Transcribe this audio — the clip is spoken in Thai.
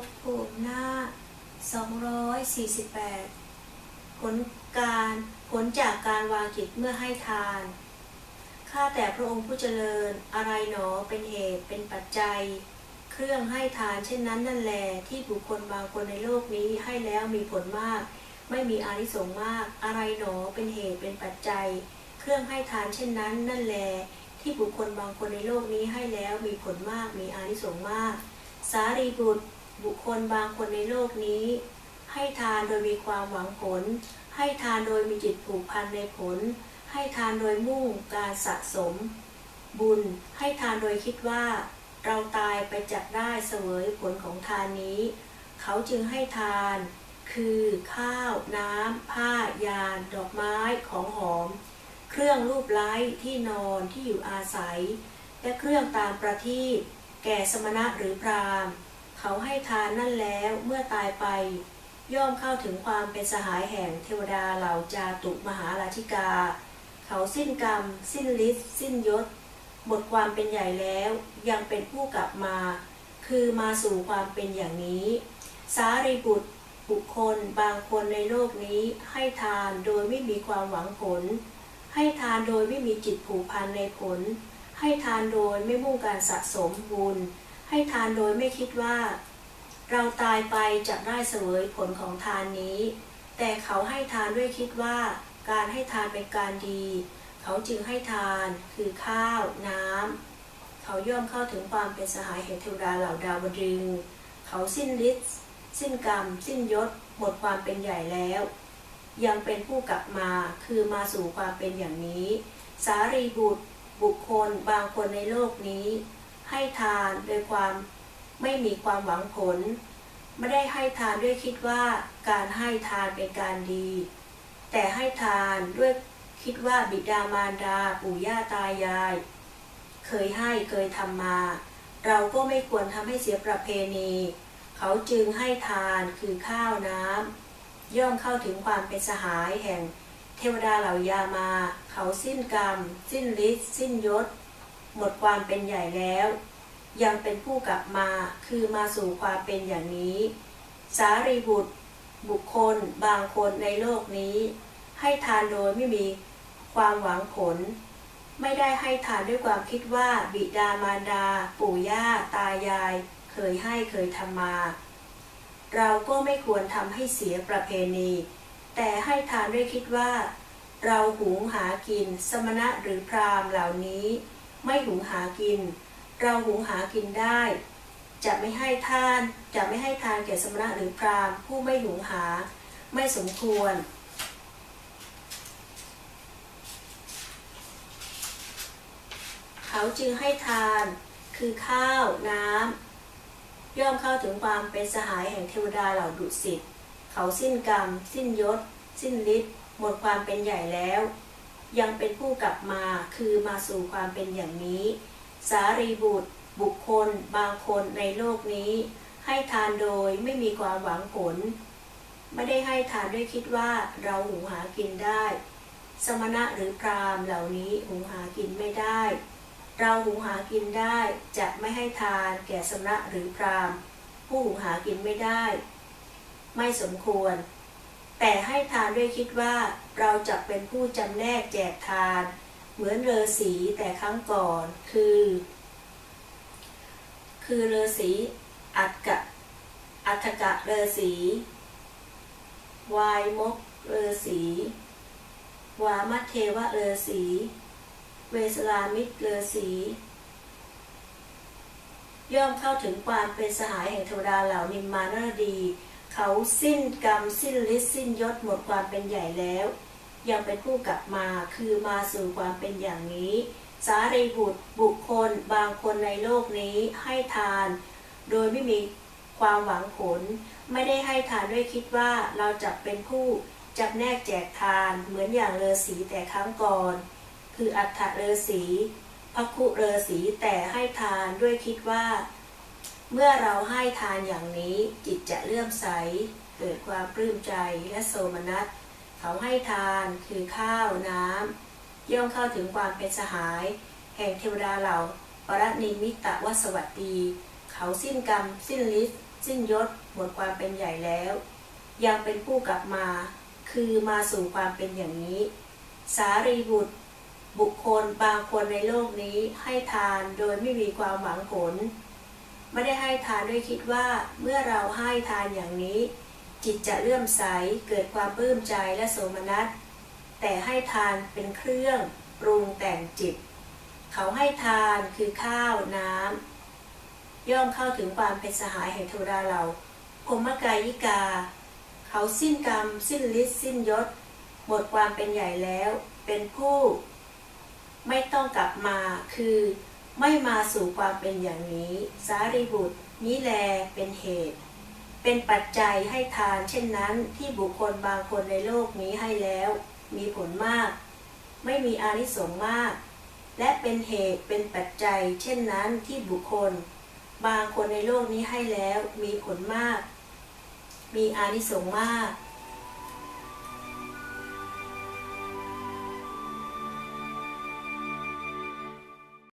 บภูมิหน้า 248 ผลการผลจากการวางจิตเมื่อให้ทาน ข้าแต่พระองค์ผู้เจริญอะไรหนอเป็นเหตุเป็นปัจจัย เครื่องให้ทานเช่นนั้นนั่นแหลที่บุคคลบางคนในโลกนี้ให้แล้วมีผลมาก ไม่มีอานิสงส์มาก อะไรหนอเป็นเหตุเป็นปัจจัย เครื่องให้ทานเช่นนั้นนั่นแหลที่บุคคลบางคนในโลกนี้ให้แล้วมีผลมากมีอานิสงส์มาก สารีบุตร บุคคลบางคนในโลกนี้ ให้ทานโดยมีความหวังผล ให้ทานโดยมีจิตผูกพันในผล ให้ทานโดยมุ่งการสะสม บุญให้ทานโดยคิดว่า เราตายไปจักได้เสวยผลของทานนี้ เขาจึงให้ทาน คือข้าว น้ำ ผ้ายาดอกไม้ของหอม เครื่องรูปไล้ที่นอนที่อยู่อาศัย และเครื่องตามประทีปแก่สมณะหรือพราหมณ์ เขาให้ทานนั่นแล้วเมื่อตายไป ย่อมเข้าถึงความเป็นสหายแห่งเทวดาเหล่าจาตุมหาราชิกา เขาสิ้นกรรม สิ้นฤทธิ์สิ้นยศ หมดความเป็นใหญ่แล้วยังเป็นผู้กลับมา คือมาสู่ความเป็นอย่างนี้ สารีบุตรบุคคลบางคนในโลกนี้ให้ทานโดยไม่มีความหวังผล ให้ทานโดยไม่มีจิตผูกพันในผล ให้ทานโดยไม่มุ่งการสะสมบุญ ให้ทานโดยไม่คิดว่า เราตายไปจะได้เสวยผลของทานนี้ แต่เขาให้ทานด้วยคิดว่า การให้ทานเป็นการดี เขาจึงให้ทานคือข้าว น้ำเขาย่อมเข้าถึงความเป็นสหายแห่งเทวดาเหล่าดาวดึง เขาสิ้นฤทธิ์สิ้นกรรม สิ้นยศ หมดความเป็นใหญ่แล้ว ยังเป็นผู้กลับมาคือมาสู่ความเป็นอย่างนี้ สารีบุตร บุคคลบางคนในโลกนี้ ให้ทานโดยความไม่มีความหวังผล ไม่ได้ให้ทานด้วยคิดว่าการให้ทานเป็นการดี แต่ให้ทานด้วยคิดว่าบิดามารดาปู่ย่าตายาย เคยให้เคยทำมา เราก็ไม่ควรทำให้เสียประเพณี เขาจึงให้ทานคือข้าวน้ำย่อมเข้าถึงความเป็นสหายแห่ง เทวดาเหล่ายามา เขาสิ้นกรรม สิ้นฤทธิ์สิ้นยศ หมดความเป็นใหญ่แล้ว ยังเป็นผู้กลับมาคือมาสู่ความเป็นอย่างนี้ สารีบุตร บุคคล บางคนในโลกนี้ ให้ทานโดยไม่มีความหวังผล ไม่ได้ให้ทานด้วยความคิดว่าบิดามารดา ปู่ย่า ตายาย เคยให้เคยทำมา เราก็ไม่ควรทำให้เสียประเพณี แต่ให้ทานด้วยคิดว่า เราหุงหากิน สมณะหรือพราหมณ์เหล่านี้ ไม่หุงหากิน เราหุงหากินได้ จะไม่ให้ทานจะไม่ให้ทานแก่สมณะหรือพรามผู้ไม่หุงหา ไม่สมควร เขาจึงให้ทาน คือข้าวน้ำย่อมเข้าถึงความเป็นสหายแห่งเทวดาเหล่าดุสิตเขาสิ้นกรรม สิ้นยศ สิ้นฤทธิ์หมดความเป็นใหญ่แล้ว ยังเป็นผู้กลับมาคือมาสู่ความเป็นอย่างนี้ สารีบุตร บุคคล บางคนในโลกนี้ ให้ทานโดยไม่มีความหวังผล ไม่ได้ให้ทานด้วยคิดว่าเราหุงหากินได้ สมณะหรือพรามเหล่านี้หุงหากินไม่ได้ เราหุงหากินได้จะไม่ให้ทานแก่สมณะหรือพรามผู้หุงหากินไม่ได้ ไม่สมควร แต่ให้ทานด้วยคิดว่าเราจะเป็นผู้จำแนกแจกทาน เหมือนเรือสีแต่ครั้งก่อนคือ คือเรือสีอัตกะอัตกะเรือสีวายมกเรือสีวามัทเทวะเรือสี เวสลามิตรเรือสีย่อมเข้าถึงความเป็นสหายแห่งเทวดาเหล่านิมมานรดี เขาสิ้นกรรมสิ้นฤทธิ์สิ้นยศหมดความเป็นใหญ่แล้ว ยังเป็นผู้กลับมาคือมาสู่ความเป็นอย่างนี้ สารีบุตรบุคคลบางคนในโลกนี้ให้ทาน โดยไม่มีความหวังผล ไม่ได้ให้ทานด้วยคิดว่าเราจะเป็นผู้จับแนกแจกทานเหมือนอย่างเลอสีแต่ครั้งก่อน คืออัฏฐเลอสีพระคุเลอสีแต่ให้ทานด้วยคิดว่า เมื่อเราให้ทานอย่างนี้จิตจะเลื่อมใส เกิดความปลื้มใจและโสมนัส เขาให้ทานคือข้าวน้ำย่อมเข้าถึงความเป็นสหาย แห่งเทวดาเหล่าปรนิมิตะวสวัสดี เขาสิ้นกรรม สิ้นฤทธิ์สิ้นยศหมดความเป็นใหญ่แล้ว ยังเป็นผู้กลับมา คือมาสู่ความเป็นอย่างนี้ สารีบุตร บุคคลบางคนในโลกนี้ให้ทานโดยไม่มีความหวังผล ไม่ได้ให้ทานด้วยคิดว่าเมื่อเราให้ทานอย่างนี้ จิตจะเลื่อมใสเกิดความปลื้มใจและโสมนัส แต่ให้ทานเป็นเครื่องปรุงแต่งจิต เขาให้ทานคือข้าวน้ำย่อมเข้าถึงความเป็นสหายแห่งเทวดาเราพรหมกายิกา เขาสิ้นกรรม สิ้นฤทธิ์สิ้นยศ หมดความเป็นใหญ่แล้ว เป็นผู้ ไม่ต้องกลับมาคือ ไม่มาสู่ความเป็นอย่างนี้ สารีบุตร นี้แลเป็นเหตุ เป็นปัจจัยให้ทานเช่นนั้นที่บุคคลบางคนในโลกนี้ให้แล้ว มีผลมาก ไม่มีอานิสงส์มาก และเป็นเหตุเป็นปัจจัย เช่นนั้นที่บุคคล บางคนในโลกนี้ให้แล้ว มีผลมาก มีอานิสงส์มาก